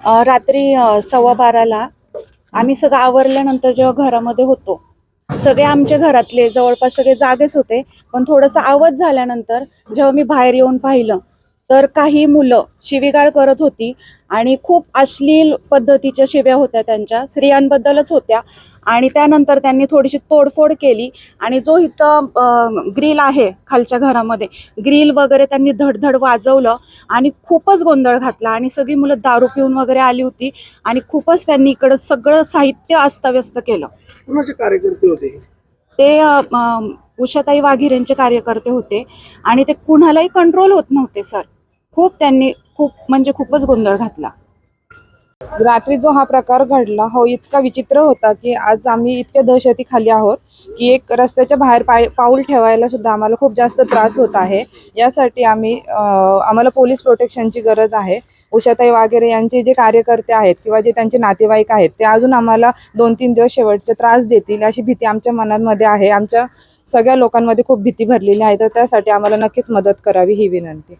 रात्री सव्वा बाराला आम्ही सगळं आवरल्यानंतर जेव्हा घरामध्ये होतो सगळे आमच्या घरातले जवळपास सगळे जागेच होते पण थोडंसं आवाज झाल्यानंतर जेव्हा मी बाहेर येऊन पाहिलं तर काही मुलं शिवीगाळ करत होती आणि खूप अश्लील पद्धतीच्या शिव्या होत्या त्यांच्या स्त्रियांबद्दलच होत्या. आणि त्यानंतर त्यांनी थोडीशी तोडफोड केली आणि जो इथं ग्रिल आहे खालच्या घरामध्ये ग्रिल वगैरे त्यांनी धडधड वाजवलं आणि खूपच गोंधळ घातला आणि सगळी मुलं दारू पिऊन वगैरे आली होती आणि खूपच त्यांनी इकडं सगळं साहित्य अस्ताव्यस्त केलं. कुणाचे कार्यकर्ते होते? ते उषाताई वाघीर यांचे कार्यकर्ते होते आणि ते कुणालाही कंट्रोल होत नव्हते सर खूप त्यांनी खूप म्हणजे खूपच गोंधळ घातला. रात्री जो हा प्रकार घडला हो इतका विचित्र होता की आज आम्ही इतक्या दहशती खाली आहोत की एक रस्त्याच्या बाहेर पाय पाऊल ठेवायला सुद्धा आम्हाला खूप जास्त त्रास होत आहे. यासाठी आम्ही आम्हाला पोलीस प्रोटेक्शनची गरज आहे. उषाताई वगैरे यांचे जे कार्यकर्ते आहेत किंवा जे त्यांचे नातेवाईक आहेत ते अजून आम्हाला दोन तीन दिवस शेवटचे त्रास देतील अशी भीती आमच्या मनामध्ये आहे. आमच्या सगळ्या लोकांमध्ये खूप भीती भरलेली आहे. तर त्यासाठी आम्हाला नक्कीच मदत करावी ही विनंती.